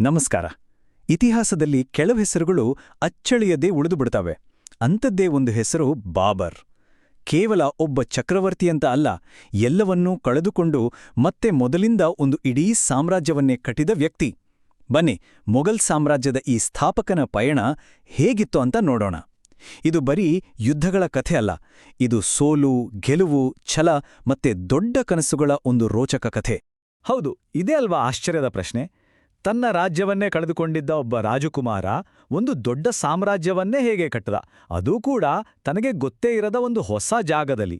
ನಮಸ್ಕಾರ. ಇತಿಹಾಸದಲ್ಲಿ ಕೆಲವು ಹೆಸರುಗಳು ಅಚ್ಚಳಿಯದೇ ಉಳಿದುಬಿಡ್ತವೆ. ಅಂಥದ್ದೇ ಒಂದು ಹೆಸರು ಬಾಬರ್. ಕೇವಲ ಒಬ್ಬ ಚಕ್ರವರ್ತಿ ಅಂತ ಅಲ್ಲ, ಎಲ್ಲವನ್ನೂ ಕಳೆದುಕೊಂಡು ಮತ್ತೆ ಮೊದಲಿಂದ ಒಂದು ಇಡೀ ಸಾಮ್ರಾಜ್ಯವನ್ನೇ ಕಟ್ಟಿದ ವ್ಯಕ್ತಿ. ಬನ್ನಿ, ಮೊಘಲ್ ಸಾಮ್ರಾಜ್ಯದ ಈ ಸ್ಥಾಪಕನ ಪಯಣ ಹೇಗಿತ್ತು ಅಂತ ನೋಡೋಣ. ಇದು ಬರೀ ಯುದ್ಧಗಳ ಕಥೆ ಅಲ್ಲ, ಇದು ಸೋಲು, ಗೆಲುವು, ಛಲ ಮತ್ತೆ ದೊಡ್ಡ ಕನಸುಗಳ ಒಂದು ರೋಚಕ ಕಥೆ. ಹೌದು, ಇದೇ ಅಲ್ವಾ ಆಶ್ಚರ್ಯದ ಪ್ರಶ್ನೆ? ತನ್ನ ರಾಜ್ಯವನ್ನೇ ಕಳೆದುಕೊಂಡಿದ್ದ ಒಬ್ಬ ರಾಜಕುಮಾರ ಒಂದು ದೊಡ್ಡ ಸಾಮ್ರಾಜ್ಯವನ್ನೇ ಹೇಗೆ ಕಟ್ಟದ? ಅದೂ ಕೂಡ ತನಗೆ ಗೊತ್ತೇ ಇರದ ಒಂದು ಹೊಸ ಜಾಗದಲ್ಲಿ.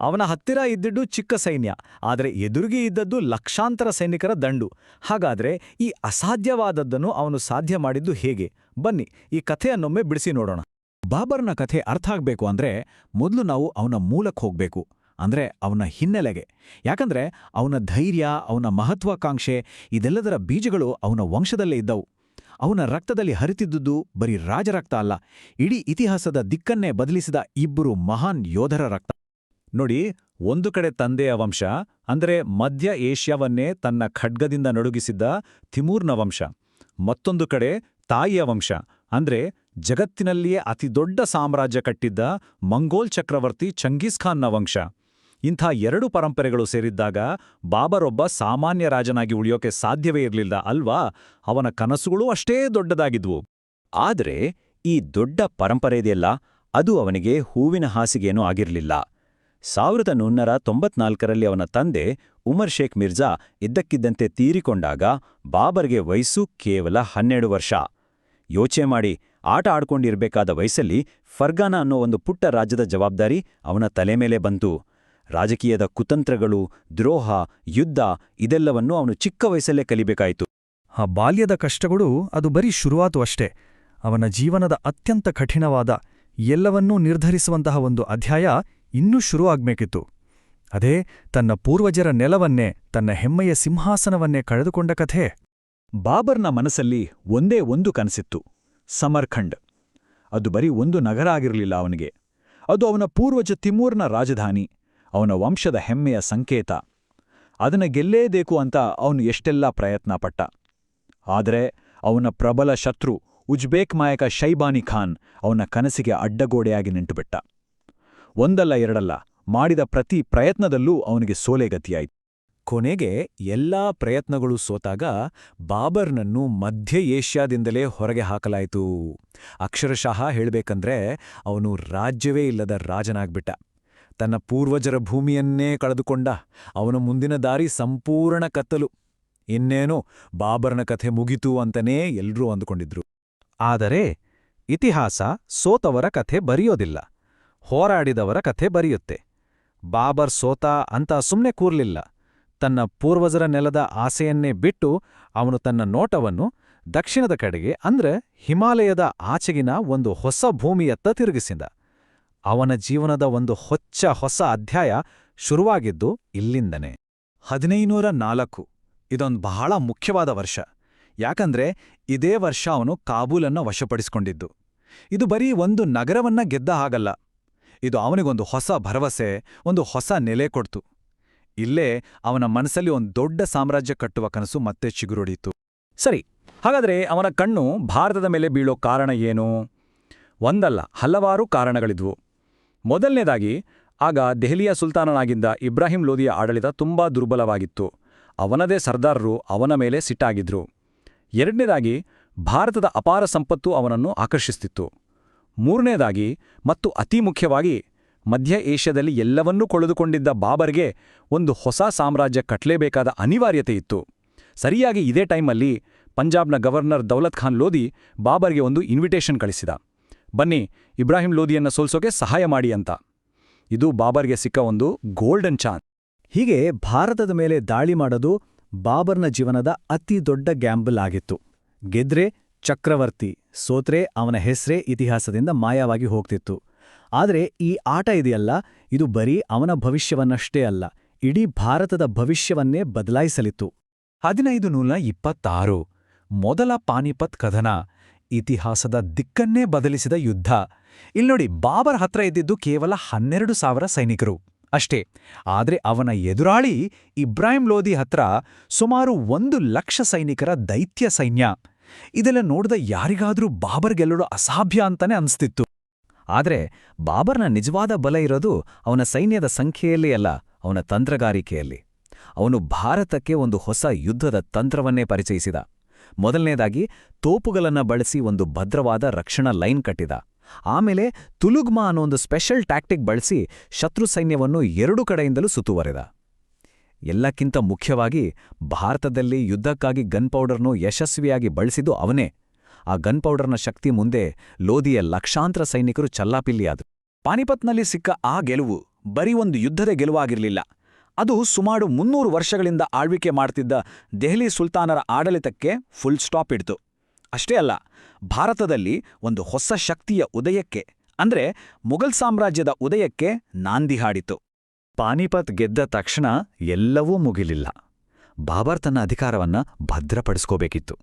ಅವನ ಹತ್ತಿರ ಇದ್ದಿದ್ದು ಚಿಕ್ಕ ಸೈನ್ಯ, ಆದರೆ ಎದುರಿಗೆ ಇದ್ದದ್ದು ಲಕ್ಷಾಂತರ ಸೈನಿಕರ ದಂಡು. ಹಾಗಾದ್ರೆ ಈ ಅಸಾಧ್ಯವಾದದ್ದನ್ನು ಅವನು ಸಾಧ್ಯ ಮಾಡಿದ್ದು ಹೇಗೆ? ಬನ್ನಿ, ಈ ಕಥೆಯನ್ನೊಮ್ಮೆ ಬಿಡಿಸಿ ನೋಡೋಣ. ಬಾಬರ್ನ ಕಥೆ ಅರ್ಥ ಆಗಬೇಕು ಅಂದ್ರೆ ಮೊದಲು ನಾವು ಅವನ ಮೂಲಕ್ಕೆ ಹೋಗ್ಬೇಕು. ಅಂದ್ರೆ ಅವನ ಹಿನ್ನೆಲೆಗೆ. ಯಾಕಂದ್ರೆ ಅವನ ಧೈರ್ಯ, ಅವನ ಮಹತ್ವಾಕಾಂಕ್ಷೆ, ಇದೆಲ್ಲದರ ಬೀಜಗಳು ಅವನ ವಂಶದಲ್ಲೇ ಇದ್ದವು. ಅವನ ರಕ್ತದಲ್ಲಿ ಹರಿತಿದ್ದುದು ಬರೀ ರಾಜರಕ್ತ ಅಲ್ಲ, ಇಡೀ ಇತಿಹಾಸದ ದಿಕ್ಕನ್ನೇ ಬದಲಿಸಿದ ಇಬ್ಬರು ಮಹಾನ್ ಯೋಧರ ರಕ್ತ. ನೋಡಿ, ಒಂದು ಕಡೆ ತಂದೆಯ ವಂಶ, ಅಂದ್ರೆ ಮಧ್ಯ ಏಷ್ಯಾವನ್ನೇ ತನ್ನ ಖಡ್ಗದಿಂದ ನಡುಗಿಸಿದ್ದ ತಿಮೂರ್ನ ವಂಶ. ಮತ್ತೊಂದು ಕಡೆ ತಾಯಿಯ ವಂಶ, ಅಂದ್ರೆ ಜಗತ್ತಿನಲ್ಲಿಯೇ ಅತಿದೊಡ್ಡ ಸಾಮ್ರಾಜ್ಯ ಕಟ್ಟಿದ್ದ ಮಂಗೋಲ್ ಚಕ್ರವರ್ತಿ ಚಂಗೀಸ್ ಖಾನ್ನ ವಂಶ. ಇಂಥ ಎರಡು ಪರಂಪರೆಗಳು ಸೇರಿದ್ದಾಗ ಬಾಬರೊಬ್ಬ ಸಾಮಾನ್ಯ ರಾಜನಾಗಿ ಉಳಿಯೋಕೆ ಸಾಧ್ಯವೇ ಇರಲಿಲ್ಲ ಅಲ್ವಾ? ಅವನ ಕನಸುಗಳು ಅಷ್ಟೇ ದೊಡ್ಡದಾಗಿದ್ವು. ಆದರೆ ಈ ದೊಡ್ಡ ಪರಂಪರೆ ಇದೆಯಲ್ಲ, ಅದು ಅವನಿಗೆ ಹೂವಿನ ಹಾಸಿಗೆಯೂ ಆಗಿರಲಿಲ್ಲ. ಸಾವಿರದ ನೂನ್ನರ ತೊಂಬತ್ನಾಲ್ಕರಲ್ಲಿ ಅವನ ತಂದೆ ಉಮರ್ ಶೇಖ್ ಮಿರ್ಜಾ ಇದ್ದಕ್ಕಿದ್ದಂತೆ ತೀರಿಕೊಂಡಾಗ ಬಾಬರ್ಗೆ ವಯಸ್ಸು ಕೇವಲ ಹನ್ನೆರಡು ವರ್ಷ. ಯೋಚನೆ ಮಾಡಿ ಆಟ ಆಡ್ಕೊಂಡಿರ್ಬೇಕಾದ ವಯಸ್ಸಲ್ಲಿ ಫರ್ಗಾನ ಅನ್ನೋ ಒಂದು ಪುಟ್ಟ ರಾಜ್ಯದ ಜವಾಬ್ದಾರಿ ಅವನ ತಲೆ ಮೇಲೆ ಬಂತು. ರಾಜಕೀಯದ ಕುತಂತ್ರಗಳು ದ್ರೋಹ ಯುದ್ಧ ಇದೆಲ್ಲವನ್ನೂ ಅವನು ಚಿಕ್ಕ ವಯಸ್ಸಲ್ಲೇ ಕಲಿಬೇಕಾಯಿತು. ಆ ಬಾಲ್ಯದ ಕಷ್ಟಗಳು ಅದು ಬರೀ ಶುರುವಾತು ಅಷ್ಟೇ. ಅವನ ಜೀವನದ ಅತ್ಯಂತ ಕಠಿಣವಾದ ಎಲ್ಲವನ್ನೂ ನಿರ್ಧರಿಸುವಂತಹ ಒಂದು ಅಧ್ಯಾಯ ಇನ್ನೂ ಶುರುವಾಗಬೇಕಿತ್ತು. ಅದೇ ತನ್ನ ಪೂರ್ವಜರ ನೆಲವನ್ನೇ ತನ್ನ ಹೆಮ್ಮೆಯ ಸಿಂಹಾಸನವನ್ನೇ ಕಳೆದುಕೊಂಡ ಕಥೆ. ಬಾಬರ್ನ ಮನಸ್ಸಲ್ಲಿ ಒಂದೇ ಒಂದು ಕನಸಿತ್ತು ಸಮರ್ಖಂಡ್. ಅದು ಬರೀ ಒಂದು ನಗರ ಆಗಿರಲಿಲ್ಲ ಅವನಿಗೆ. ಅದು ಅವನ ಪೂರ್ವಜ ತಿಮೂರ್ನ ರಾಜಧಾನಿ. ಅವನ ವಂಶದ ಹೆಮ್ಮೆಯ ಸಂಕೇತ. ಅದನ್ನು ಗೆಲ್ಲೇಬೇಕು ಅಂತ ಅವನು ಎಷ್ಟೆಲ್ಲ ಪ್ರಯತ್ನ ಪಟ್ಟ ಆದರೆ ಅವನ ಪ್ರಬಲ ಶತ್ರು ಉಜ್ಬೇಕ್ ಮಾಯಕ ಶೈಬಾನಿ ಖಾನ್ ಅವನ ಕನಸಿಗೆ ಅಡ್ಡಗೋಡೆಯಾಗಿ ನಿಂಟುಬಿಟ್ಟ ಒಂದಲ್ಲ ಎರಡಲ್ಲ, ಮಾಡಿದ ಪ್ರತಿ ಪ್ರಯತ್ನದಲ್ಲೂ ಅವನಿಗೆ ಸೋಲೆಗತಿಯಾಯಿತು ಕೊನೆಗೆ ಎಲ್ಲಾ ಪ್ರಯತ್ನಗಳು ಸೋತಾಗ ಬಾಬರ್ನನ್ನು ಮಧ್ಯ ಏಷ್ಯಾದಿಂದಲೇ ಹೊರಗೆ ಹಾಕಲಾಯಿತು. ಅಕ್ಷರಶಃ ಹೇಳಬೇಕಂದ್ರೆ ಅವನು ರಾಜ್ಯವೇ ಇಲ್ಲದ ರಾಜನಾಗ್ಬಿಟ್ಟ. ತನ್ನ ಪೂರ್ವಜರ ಭೂಮಿಯನ್ನೇ ಕಳೆದುಕೊಂಡ ಅವನ ಮುಂದಿನ ದಾರಿ ಸಂಪೂರ್ಣ ಕತ್ತಲು. ಇನ್ನೇನು, ಬಾಬರ್ನ ಕಥೆ ಮುಗಿತು ಅಂತನೇ ಎಲ್ರೂ ಅಂದುಕೊಂಡಿದ್ರು. ಆದರೆ, ಇತಿಹಾಸ ಸೋತವರ ಕಥೆ ಬರೆಯೋದಿಲ್ಲ. ಹೋರಾಡಿದವರ ಕಥೆ ಬರೆಯುತ್ತೆ. ಬಾಬರ್ ಸೋತ ಅಂತ ಸುಮ್ಮನೆ ಕೂರ್ಲಿಲ್ಲ. ತನ್ನ ಪೂರ್ವಜರ ನೆಲದ ಆಸೆಯನ್ನೇ ಬಿಟ್ಟು ಅವನು ತನ್ನ ನೋಟವನ್ನು ದಕ್ಷಿಣದ ಕಡೆಗೆ ಅಂದ್ರೆ ಹಿಮಾಲಯದ ಆಚೆಗಿನ ಒಂದು ಹೊಸ ಭೂಮಿಯತ್ತ ತಿರುಗಿಸಿದ. ಅವನ ಜೀವನದ ಒಂದು ಹೊಚ್ಚ ಹೊಸ ಅಧ್ಯಾಯ ಶುರುವಾಗಿದ್ದು ಇಲ್ಲಿಂದನೆ. ಹದಿನೈನೂರ ನಾಲ್ಕು. ಇದೊಂದು ಬಹಳ ಮುಖ್ಯವಾದ ವರ್ಷ. ಯಾಕಂದ್ರೆ ಇದೇ ವರ್ಷ ಅವನು ಕಾಬೂಲನ್ನ ವಶಪಡಿಸಿಕೊಂಡಿದ್ದು. ಇದು ಬರೀ ಒಂದು ನಗರವನ್ನ ಗೆದ್ದ ಹಾಗಲ್ಲ. ಇದು ಅವನಿಗೊಂದು ಹೊಸ ಭರವಸೆ, ಒಂದು ಹೊಸ ನೆಲೆ ಕೊಡ್ತು. ಇಲ್ಲೇ ಅವನ ಮನಸ್ಸಲ್ಲಿ ಒಂದು ದೊಡ್ಡ ಸಾಮ್ರಾಜ್ಯ ಕಟ್ಟುವ ಕನಸು ಮತ್ತೆ ಚಿಗುರೊಡೀತು. ಸರಿ, ಹಾಗಾದ್ರೆ ಅವನ ಕಣ್ಣು ಭಾರತದ ಮೇಲೆ ಬೀಳೋ ಕಾರಣ ಏನು? ಒಂದಲ್ಲ, ಹಲವಾರು ಕಾರಣಗಳಿದ್ವು. ಮೊದಲನೇದಾಗಿ, ಆಗ ದೆಹಲಿಯ ಸುಲ್ತಾನನಾಗಿದ್ದ ಇಬ್ರಾಹಿಂ ಲೋಧಿಯ ಆಡಳಿತ ತುಂಬಾ ದುರ್ಬಲವಾಗಿತ್ತು. ಅವನದೇ ಸರ್ದಾರರು ಅವನ ಮೇಲೆ ಸಿಟ್ಟಾಗಿದ್ರು. ಎರಡನೇದಾಗಿ, ಭಾರತದ ಅಪಾರ ಸಂಪತ್ತು ಅವನನ್ನು ಆಕರ್ಷಿಸುತ್ತಿತ್ತು ಮೂರನೇದಾಗಿ ಮತ್ತು ಅತಿ ಮುಖ್ಯವಾಗಿ, ಮಧ್ಯ ಏಷ್ಯಾದಲ್ಲಿ ಎಲ್ಲವನ್ನೂ ಕೊಳೆದುಕೊಂಡಿದ್ದ ಬಾಬರ್ಗೆ ಒಂದು ಹೊಸ ಸಾಮ್ರಾಜ್ಯ ಕಟ್ಟಲೇಬೇಕಾದ ಅನಿವಾರ್ಯತೆ ಇತ್ತು. ಸರಿಯಾಗಿ ಇದೇ ಟೈಮಲ್ಲಿ ಪಂಜಾಬ್ನ ಗವರ್ನರ್ ದೌಲತ್ ಖಾನ್ ಲೋದಿ ಬಾಬರ್ಗೆ ಒಂದು ಇನ್ವಿಟೇಷನ್ ಕಳಿಸಿದ. ಬನ್ನಿ, ಇಬ್ರಾಹಿಂ ಲೋಧಿಯನ್ನು ಸೋಲ್ಸೋಕೆ ಸಹಾಯ ಮಾಡಿ ಅಂತ. ಇದು ಬಾಬರ್ಗೆ ಸಿಕ್ಕ ಒಂದು ಗೋಲ್ಡನ್ ಚಾನ್ಸ್. ಹೀಗೆ ಭಾರತದ ಮೇಲೆ ದಾಳಿ ಮಾಡೋದು ಬಾಬರ್ನ ಜೀವನದ ಅತಿ ದೊಡ್ಡ ಗ್ಯಾಂಬಲ್ ಆಗಿತ್ತು. ಗೆದ್ರೆ ಚಕ್ರವರ್ತಿ, ಸೋತ್ರೆ ಅವನ ಹೆಸ್ರೇ ಇತಿಹಾಸದಿಂದ ಮಾಯವಾಗಿ ಹೋಗ್ತಿತ್ತು. ಆದರೆ ಈ ಆಟ ಇದೆಯಲ್ಲ, ಇದು ಬರೀ ಅವನ ಭವಿಷ್ಯವನ್ನಷ್ಟೇ ಅಲ್ಲ, ಇಡೀ ಭಾರತದ ಭವಿಷ್ಯವನ್ನೇ ಬದಲಾಯಿಸಲಿತ್ತು. ಹದಿನೈದು ನೂಲ ಇಪ್ಪತ್ತಾರು, ಮೊದಲ ಪಾನಿಪತ್ ಕದನ ಇತಿಹಾಸದ ದಿಕ್ಕನ್ನೇ ಬದಲಿಸಿದ ಯುದ್ಧ. ಇಲ್ನೋಡಿ ಬಾಬರ್ ಹತ್ರ ಇದ್ದಿದ್ದು ಕೇವಲ ಹನ್ನೆರಡು ಸಾವಿರ ಸೈನಿಕರು. ಅಷ್ಟೇ, ಆದ್ರೆ ಅವನ ಎದುರಾಳಿ ಇಬ್ರಾಹಿಂ ಲೋಧಿ ಹತ್ರ ಸುಮಾರು ಒಂದು ಲಕ್ಷ ಸೈನಿಕರ ದೈತ್ಯ ಸೈನ್ಯ. ಇದೆಲ್ಲ ನೋಡಿದ ಯಾರಿಗಾದರೂ ಬಾಬರ್ ಗೆಲ್ಲೋಡು ಅಸಾಭ್ಯ ಅಂತಾನೆ ಅನಿಸ್ತಿತ್ತು. ಆದ್ರೆ ಬಾಬರ್ನ ನಿಜವಾದ ಬಲ ಇರೋದು ಅವನ ಸೈನ್ಯದ ಸಂಖ್ಯೆಯಲ್ಲಿ ಅಲ್ಲ, ಅವನ ತಂತ್ರಗಾರಿಕೆಯಲ್ಲಿ. ಅವನು ಭಾರತಕ್ಕೆ ಒಂದು ಹೊಸ ಯುದ್ಧದ ತಂತ್ರವನ್ನೇ ಪರಿಚಯಿಸಿದ. ಮೊದಲನೇದಾಗಿ ತೋಪುಗಳನ್ನ ಬಳಸಿ ಒಂದು ಭದ್ರವಾದ ರಕ್ಷಣಾ ಲೈನ್ ಕಟ್ಟಿದ. ಆಮೇಲೆ ತುಲುಗ್ಮಾ ಅನ್ನೋ ಒಂದು ಸ್ಪೆಷಲ್ ಟ್ಯಾಕ್ಟಿಕ್ ಬಳಸಿ ಶತ್ರು ಸೈನ್ಯವನ್ನು ಎರಡು ಕಡೆಯಿಂದಲೂ ಸುತ್ತುವರೆದ. ಎಲ್ಲಕ್ಕಿಂತ ಮುಖ್ಯವಾಗಿ ಭಾರತದಲ್ಲಿ ಯುದ್ಧಕ್ಕಾಗಿ ಗನ್ ಪೌಡರ್ನು ಯಶಸ್ವಿಯಾಗಿ ಬಳಸಿದ್ದು ಅವನೇ. ಆ ಗನ್ ಪೌಡರ್ನ ಶಕ್ತಿ ಮುಂದೆ ಲೋಧಿಯ ಲಕ್ಷಾಂತರ ಸೈನಿಕರು ಚಲ್ಲಾಪಿಲ್ಲಿಯಾದರು. ಪಾನಿಪತ್ನಲ್ಲಿ ಸಿಕ್ಕ ಆ ಗೆಲುವು ಬರೀ ಒಂದು ಯುದ್ಧದ ಗೆಲುವಾಗಿರಲಿಲ್ಲ. ಅದು ಸುಮಾರು ಮುನ್ನೂರು ವರ್ಷಗಳಿಂದ ಆಳ್ವಿಕೆ ಮಾಡ್ತಿದ್ದ ದೆಹಲಿ ಸುಲ್ತಾನರ ಆಡಳಿತಕ್ಕೆ ಫುಲ್ ಸ್ಟಾಪ್ ಇಡ್ತು. ಅಷ್ಟೇ ಅಲ್ಲ, ಭಾರತದಲ್ಲಿ ಒಂದು ಹೊಸ ಶಕ್ತಿಯ ಉದಯಕ್ಕೆ, ಅಂದ್ರೆ ಮುಘಲ್ ಸಾಮ್ರಾಜ್ಯದ ಉದಯಕ್ಕೆ ನಾಂದಿ ಹಾಡಿತು. ಪಾನಿಪತ್ ಗೆದ್ದ ತಕ್ಷಣ ಎಲ್ಲವೂ ಮುಗಿಲಿಲ್ಲ. ಬಾಬರ್ ತನ್ನ ಅಧಿಕಾರವನ್ನ ಭದ್ರಪಡಿಸ್ಕೋಬೇಕಿತ್ತು.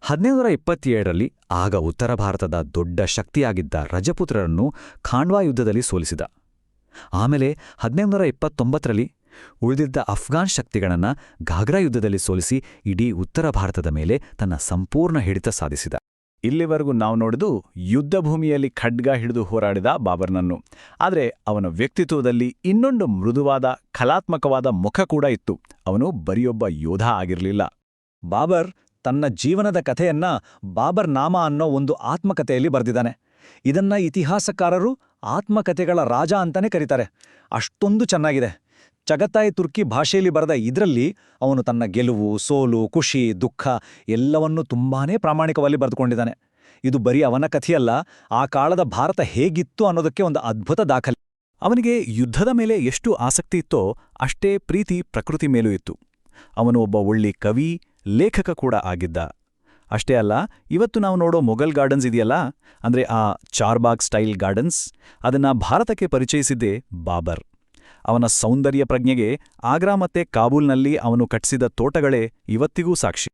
ಹದಿನೈದುನೂರ ಇಪ್ಪತ್ತೇಳರಲ್ಲಿ ಆಗ ಉತ್ತರ ಭಾರತದ ದೊಡ್ಡ ಶಕ್ತಿಯಾಗಿದ್ದ ರಜಪುತ್ರರನ್ನು ಖಾಂಡ್ವಾ ಯುದ್ಧದಲ್ಲಿ ಸೋಲಿಸಿದ. ಆಮೇಲೆ ಹದಿನೈದುನೂರ ಇಪ್ಪತ್ತೊಂಬತ್ತರಲ್ಲಿ ಉಳಿದಿದ್ದ ಅಫ್ಘಾನ್ ಶಕ್ತಿಗಳನ್ನು ಘಾಗ್ರಾ ಯುದ್ಧದಲ್ಲಿ ಸೋಲಿಸಿ ಇಡೀ ಉತ್ತರ ಭಾರತದ ಮೇಲೆ ತನ್ನ ಸಂಪೂರ್ಣ ಹಿಡಿತ ಸಾಧಿಸಿದ. ಇಲ್ಲಿವರೆಗೂ ನಾವು ನೋಡಿದು ಯುದ್ಧ ಭೂಮಿಯಲ್ಲಿ ಖಡ್ಗ ಹಿಡಿದು ಹೋರಾಡಿದ ಬಾಬರ್ನನ್ನು. ಆದರೆ ಅವನ ವ್ಯಕ್ತಿತ್ವದಲ್ಲಿ ಇನ್ನೊಂದು ಮೃದುವಾದ, ಕಲಾತ್ಮಕವಾದ ಮುಖ ಕೂಡ ಇತ್ತು. ಅವನು ಬರಿಯೊಬ್ಬ ಯೋಧ ಆಗಿರಲಿಲ್ಲ. ಬಾಬರ್ ತನ್ನ ಜೀವನದ ಕಥೆಯನ್ನ ಬಾಬರ್ ನಾಮ ಅನ್ನೋ ಒಂದು ಆತ್ಮಕಥೆಯಲ್ಲಿ ಬರೆದಿದ್ದಾನೆ. ಇದನ್ನ ಇತಿಹಾಸಕಾರರು ಆತ್ಮಕಥೆಗಳ ರಾಜ ಅಂತಾನೆ ಕರೀತಾರೆ. ಅಷ್ಟೊಂದು ಚೆನ್ನಾಗಿದೆ. ಚಗತಾಯಿ ತುರ್ಕಿ ಭಾಷೆಯಲ್ಲಿ ಬರೆದ ಇದರಲ್ಲಿ ಅವನು ತನ್ನ ಗೆಲುವು, ಸೋಲು, ಖುಷಿ, ದುಃಖ ಎಲ್ಲವನ್ನೂ ತುಂಬಾನೇ ಪ್ರಾಮಾಣಿಕವಾಗಿ ಬರೆದುಕೊಂಡಿದ್ದಾನೆ. ಇದು ಬರೀ ಅವನ ಕಥೆಯಲ್ಲ, ಆ ಕಾಲದ ಭಾರತ ಹೇಗಿತ್ತು ಅನ್ನೋದಕ್ಕೆ ಒಂದು ಅದ್ಭುತ ದಾಖಲೆ. ಅವನಿಗೆ ಯುದ್ಧದ ಮೇಲೆ ಎಷ್ಟು ಆಸಕ್ತಿ ಇತ್ತೋ ಅಷ್ಟೇ ಪ್ರೀತಿ ಪ್ರಕೃತಿ ಮೇಲೂ ಇತ್ತು. ಅವನು ಒಬ್ಬ ಒಳ್ಳೆ ಕವಿ, ಲೇಖಕ ಕೂಡ ಆಗಿದ್ದ. ಅಷ್ಟೇ ಅಲ್ಲ, ಇವತ್ತು ನಾವು ನೋಡೋ ಮೊಘಲ್ ಗಾರ್ಡನ್ಸ್ ಇದೆಯಲ್ಲ? ಅಂದ್ರೆ ಆ ಚಾರ್ಬಾಗ್ ಸ್ಟೈಲ್ ಗಾರ್ಡನ್ಸ್? ಅದನ್ನ ಭಾರತಕ್ಕೆ ಪರಿಚಯಿಸಿದ್ದೇ ಬಾಬರ್. ಅವನ ಸೌಂದರ್ಯ ಪ್ರಜ್ಞೆಗೆ ಆಗ್ರಾ ಮತ್ತೆ ಕಾಬೂಲ್ನಲ್ಲಿ ಅವನು ಕಟ್ಟಿಸಿದ ತೋಟಗಳೇ ಇವತ್ತಿಗೂ ಸಾಕ್ಷಿ.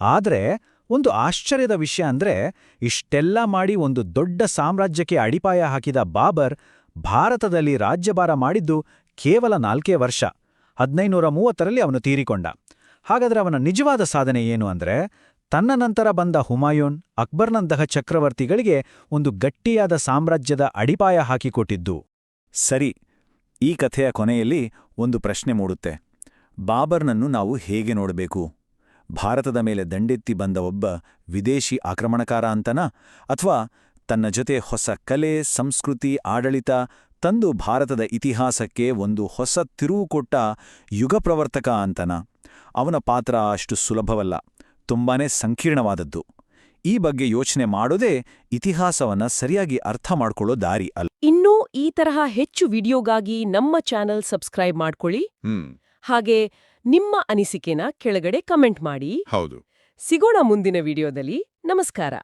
ಆದ್ರೆ, ಒಂದು ಆಶ್ಚರ್ಯದ ವಿಷಯ ಅಂದ್ರೆ, ಇಷ್ಟೆಲ್ಲ ಮಾಡಿ ಒಂದು ದೊಡ್ಡ ಸಾಮ್ರಾಜ್ಯಕ್ಕೆ ಅಡಿಪಾಯ ಹಾಕಿದ ಬಾಬರ್ ಭಾರತದಲ್ಲಿ ರಾಜ್ಯಭಾರ ಮಾಡಿದ್ದು ಕೇವಲ ನಾಲ್ಕೇ ವರ್ಷ. ಹದಿನೈನೂರ ಮೂವತ್ತರಲ್ಲಿ ಅವನು ತೀರಿಕೊಂಡ. ಹಾಗಾದ್ರೆ ಅವನ ನಿಜವಾದ ಸಾಧನೆ ಏನು ಅಂದ್ರೆ ತನ್ನ ನಂತರ ಬಂದ ಹುಮಾಯೂನ್, ಅಕ್ಬರ್ನಂತಹ ಚಕ್ರವರ್ತಿಗಳಿಗೆ ಒಂದು ಗಟ್ಟಿಯಾದ ಸಾಮ್ರಾಜ್ಯದ ಅಡಿಪಾಯ ಹಾಕಿಕೊಟ್ಟಿದ್ದು. ಸರಿ, ಈ ಕಥೆಯ ಕೊನೆಯಲ್ಲಿ ಒಂದು ಪ್ರಶ್ನೆ ಮೂಡುತ್ತೆ. ಬಾಬರ್ನನ್ನು ನಾವು ಹೇಗೆ ನೋಡಬೇಕು? ಭಾರತದ ಮೇಲೆ ದಂಡೆತ್ತಿ ಬಂದ ಒಬ್ಬ ವಿದೇಶಿ ಆಕ್ರಮಣಕಾರ ಅಂತನಾ? ಅಥವಾ ತನ್ನ ಜೊತೆ ಹೊಸ ಕಲೆ, ಸಂಸ್ಕೃತಿ, ಆಡಳಿತ ತಂದು ಭಾರತದ ಇತಿಹಾಸಕ್ಕೆ ಒಂದು ಹೊಸ ತಿರುವು ಕೊಟ್ಟ ಯುಗಪ್ರವರ್ತಕ ಅಂತನಾ? ಅವನ ಪಾತ್ರ ಅಷ್ಟು ಸುಲಭವಲ್ಲ. ತುಂಬಾನೇ ಸಂಕೀರ್ಣವಾದದ್ದು. ಈ ಬಗ್ಗೆ ಯೋಚನೆ ಮಾಡೋದೇ ಇತಿಹಾಸವನ್ನ ಸರಿಯಾಗಿ ಅರ್ಥ ಮಾಡ್ಕೊಳ್ಳೋ ದಾರಿ ಅಲ್ಲ. ಇನ್ನೂ ಈ ತರಹ ಹೆಚ್ಚು ವಿಡಿಯೋಗಾಗಿ ನಮ್ಮ ಚಾನೆಲ್ ಸಬ್ಸ್ಕ್ರೈಬ್ ಮಾಡ್ಕೊಳ್ಳಿ. ಹಾಗೆ ನಿಮ್ಮ ಅನಿಸಿಕೆನ ಕೆಳಗಡೆ ಕಮೆಂಟ್ ಮಾಡಿ. ಹೌದು. ಸಿಗೋಣ ಮುಂದಿನ ವಿಡಿಯೋದಲ್ಲಿ. ನಮಸ್ಕಾರ.